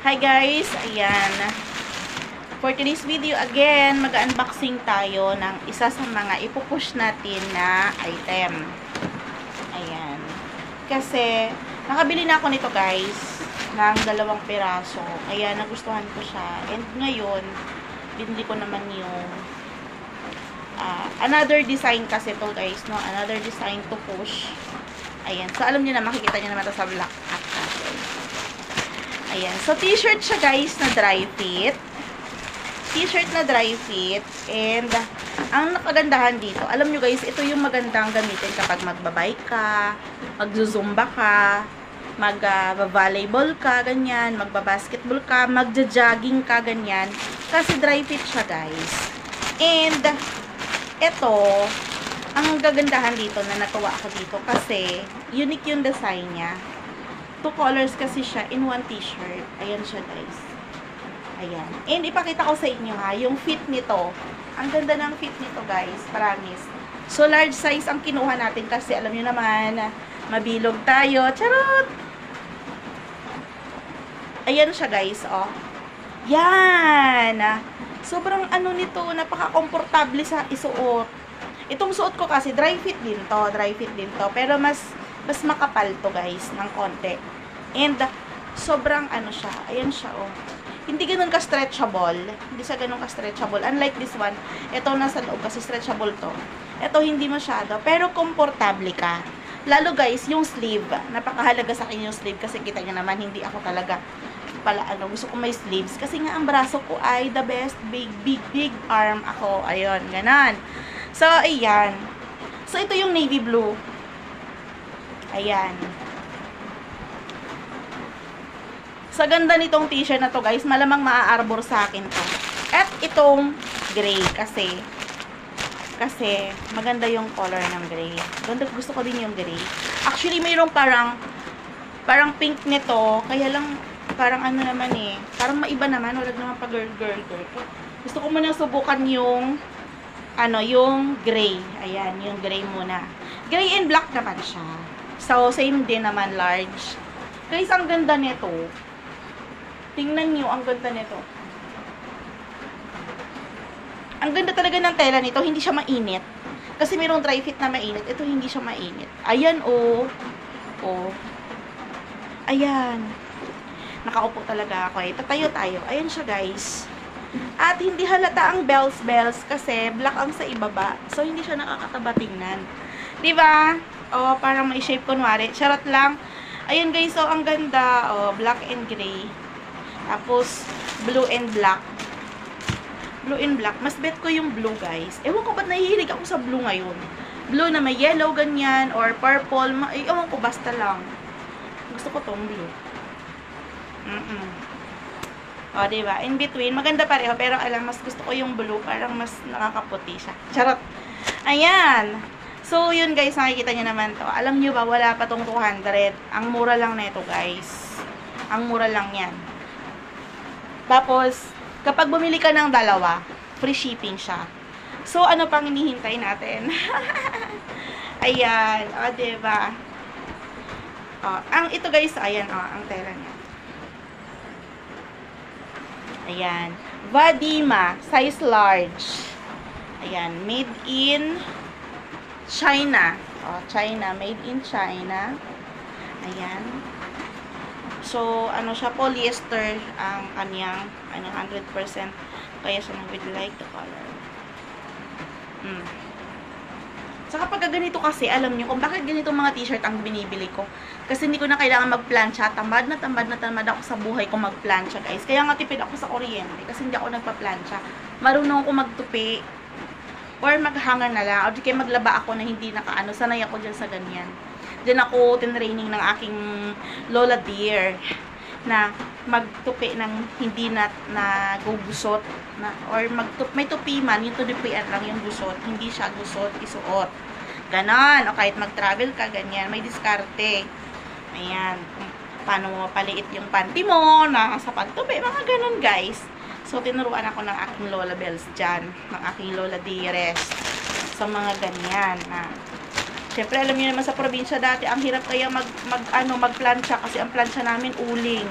Hi guys, ayan. For today's video, again, mag-unboxing tayo ng isa sa mga ipupush natin na item. Ayan. Kasi, nakabili na ako nito guys, ng dalawang piraso. Kaya nagustuhan ko siya. And ngayon, binili ko naman yung ah, another design kasi to guys, no? Another design to push. Ayan. So, alam niyo na, makikita niyo naman ito sa natin. Ayan. So, t-shirt siya guys na dry fit. T-shirt na dry fit. And, ang nakagandahan dito, alam nyo guys, ito yung magandang gamitin kapag magbabike ka, magzuzumba ka, mag-volleyball ka, ganyan, magbabasketball ka, magja-jogging ka, ganyan. Kasi dry fit siya guys. And, ito, ang gagandahan dito na natuwa ako dito kasi unique yung design niya. Two colors kasi siya in one t-shirt. Ayan siya guys. Ayan. And ipakita ko sa inyo ha, yung fit nito. Ang ganda ng fit nito guys, promise. So large size ang kinuha natin kasi alam niyo naman, mabilog tayo. Charot! Ayan siya guys, oh. Yan! Sobrang ano nito, napaka-komportable sa isuot. Itong suot ko kasi dry fit din to, dry fit din to. Pero mas mas makapal to guys, ng konti. And sobrang ano siya, ayan siya oh. Hindi ganun ka-stretchable. Hindi siya ganun ka-stretchable. Unlike this one, ito nasa loob kasi stretchable to. Ito hindi masyado, pero komportable ka. Lalo guys, yung sleeve, napakahalaga sa akin yung sleeve kasi kita niyo naman hindi ako talaga pala ano, gusto ko may sleeves kasi nga ang braso ko ay the best big big big arm ako. Ayun, ganon. So, ayan. So, ito yung navy blue. Ayan. Sa ganda nitong t-shirt na to, guys, malamang maa-arbor sa akin to. At itong gray kasi kasi maganda yung color ng gray. Ganda, gusto ko din yung gray. Actually, mayroong parang parang pink nito, kaya lang parang ano naman eh, parang maiba naman, wala naman pa girl girl girl. Gusto ko muna subukan yung ano, yung gray. Ayan, yung gray muna. Gray and black naman siya. So, same din naman, large. Guys, ang ganda nito. Tingnan nyo, ang ganda nito. Ang ganda talaga ng tela nito, hindi siya mainit. Kasi mayroong dry fit na mainit. Ito hindi siya mainit. Ayan, oh. Oh. Ayan. Nakaupo talaga ako eh. Tatayo tayo. Ayan siya, guys. At hindi halata ang bells bells kasi black ang sa ibaba. So, hindi siya nakakataba tingnan. Di ba? O, parang may shape kunwari. Charot lang. Ayun guys, so ang ganda. O, black and gray. Tapos, blue and black. Blue and black. Mas bet ko yung blue, guys. Ewan ko ba't nahihilig ako sa blue ngayon. Blue na may yellow, ganyan, or purple. Ma eh, ewan ko, basta lang. Gusto ko tong blue. Mm-mm. O, diba? In between, maganda pareho. Pero alam, mas gusto ko yung blue. Parang mas nakakaputi siya. Charot. Ayan. So, yun guys, nakikita nyo naman to. Alam nyo ba, wala pa tong 200. Ang mura lang nito guys. Ang mura lang yan. Tapos, kapag bumili ka ng dalawa, free shipping siya. So, ano pang hinihintay natin? ayan. O, diba? O, ang ito guys, ayan, o, ang tela niya. Ayan. Vadima, size large. Ayan, made in China. Oh, China, made in China. Ayan. So, ano siya, polyester ang kanyang, ano, 100%. Kaya siya nang with like the color. Mm. Saka pag ganito kasi, alam niyo kung bakit ganito mga t-shirt ang binibili ko. Kasi hindi ko na kailangan magplansya. Tamad na tamad na tamad ako sa buhay ko magplansya, guys. Kaya nga tipid ako sa kuryente kasi hindi ako nagpa-plansya. Marunong ako magtupi or maghanger na lang. O di kaya maglaba ako na hindi nakaano. Sanay ako dyan sa ganyan. Diyan ako tinraining ng aking Lola Dear na magtupi ng hindi na, na gugusot na, or magtup, may tupi man, yung tupian lang yung gusot, hindi siya gusot, isuot. Ganon. O kahit mag-travel ka, ganyan, may diskarte. Ayan. Paano mo mapaliit yung panty mo, na sa pagtupi, mga ganon guys. So, tinuruan ako ng aking Lola Bells dyan, ng aking Lola Dires, sa mga ganyan na Siyempre, alam niyo naman sa probinsya dati, ang hirap kaya mag, mag ano, magplansya kasi ang plansya namin uling.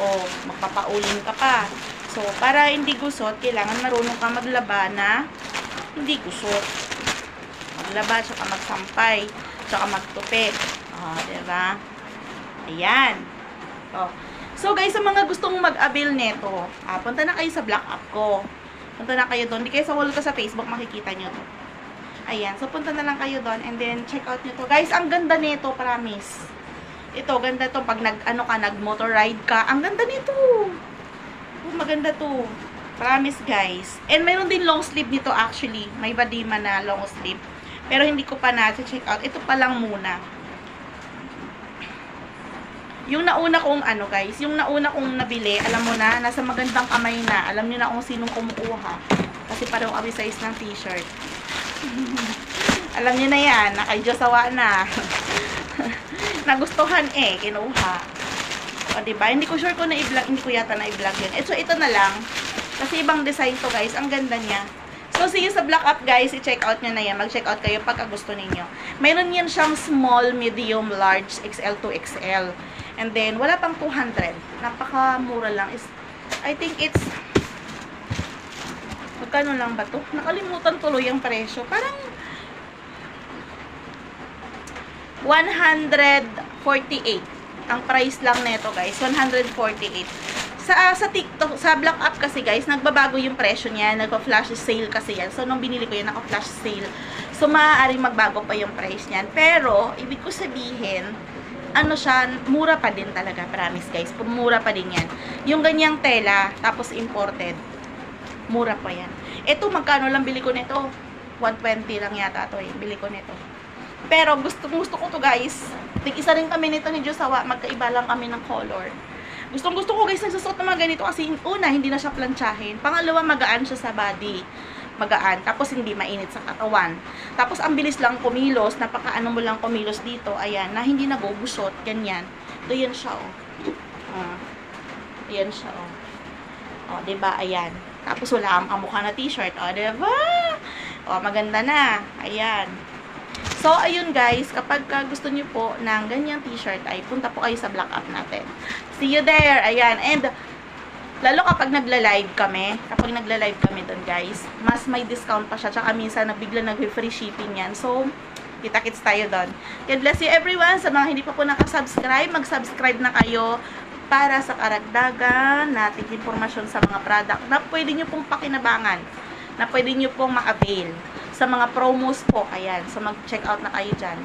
O, magpapaulin ka pa. So, para hindi gusot, kailangan marunong ka maglaba na hindi gusot. Maglaba, tsaka magsampay, tsaka magtupi. O, diba? Ayan. O. So, guys, sa mga gustong mag-avail nito, ah, punta na kayo sa black app ko. Punta na kayo doon. Hindi kayo sa wall ko sa Facebook, makikita nyo to. Ayan. So, punta na lang kayo doon and then check out nyo to. Guys, ang ganda nito, promise. Ito, ganda to. Pag nag, ano ka, nag-motor ride ka, ang ganda nito. Oh, maganda to. Promise, guys. And mayroon din long sleeve nito actually. May badima na long sleeve. Pero hindi ko pa na-check out. Ito pa lang muna. Yung nauna kong ano guys, yung nauna kong nabili, alam mo na, nasa magandang kamay na. Alam niyo na kung sinong kumukuha. Kasi parang kami size ng t-shirt. alam niyo na yan, na kay Josawa na. Nagustuhan eh, kinuha. O, diba? Hindi ko sure kung na-vlog, hindi ko yata na-vlog yun. Eh, so, ito na lang. Kasi ibang design to guys, ang ganda niya. So, see you sa Black Up guys, i-check out nyo na yan. Mag-check out kayo pagka gusto ninyo. Mayroon yan siyang small, medium, large, XL to XL. And then, wala pang 200. Napakamura lang. Is, I think it's, magkano lang ba to? Nakalimutan tuloy ang presyo. Parang, 148 ang price lang nito guys 148 sa sa TikTok sa Black App kasi guys nagbabago yung presyo niya nagpa-flash sale kasi yan so nung binili ko yan naka-flash sale so maaaring magbago pa yung price niyan pero ibig ko sabihin ano siya, mura pa din talaga, promise guys. Mura pa din yan. Yung ganyang tela, tapos imported, mura pa yan. Ito, magkano lang bili ko nito? 120 lang yata to eh, bili ko nito. Pero gusto gusto ko to guys. Tig-isa rin kami nito ni Josawa, magkaiba lang kami ng color. Gustong gusto ko guys nagsusot ng mga ganito kasi una hindi na siya plantsahin. Pangalawa magaan siya sa body. Magaan. Tapos hindi mainit sa katawan. Tapos ang bilis lang kumilos. Napakaano mo lang kumilos dito. Ayan. Na hindi nagugusot. Ganyan. Ito yan siya oh. Ah. Ayan siya oh. Oh, 'di ba? Ayan. Tapos wala kang kamukha na t-shirt. Oh, 'di ba? Oh, maganda na. Ayan. So, ayun guys, kapag ka gusto niyo po ng ganyang t-shirt, ay punta po kayo sa Black App natin. See you there! Ayan. And, lalo kapag nagla-live kami, kapag nagla-live kami doon guys, mas may discount pa siya. Tsaka minsan, nabigla nag-free shipping yan. So, kita-kits tayo doon. God bless you everyone. Sa mga hindi pa po nakasubscribe, mag-subscribe na kayo para sa karagdagan nating impormasyon sa mga product na pwede nyo pong pakinabangan, na pwede nyo pong ma-avail sa mga promos po, ayan. So, mag-check out na kayo dyan.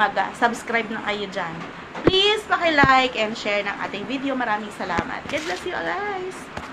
Mag-subscribe na kayo dyan. Please, paki-like and share ng ating video. Maraming salamat. God bless you all, guys!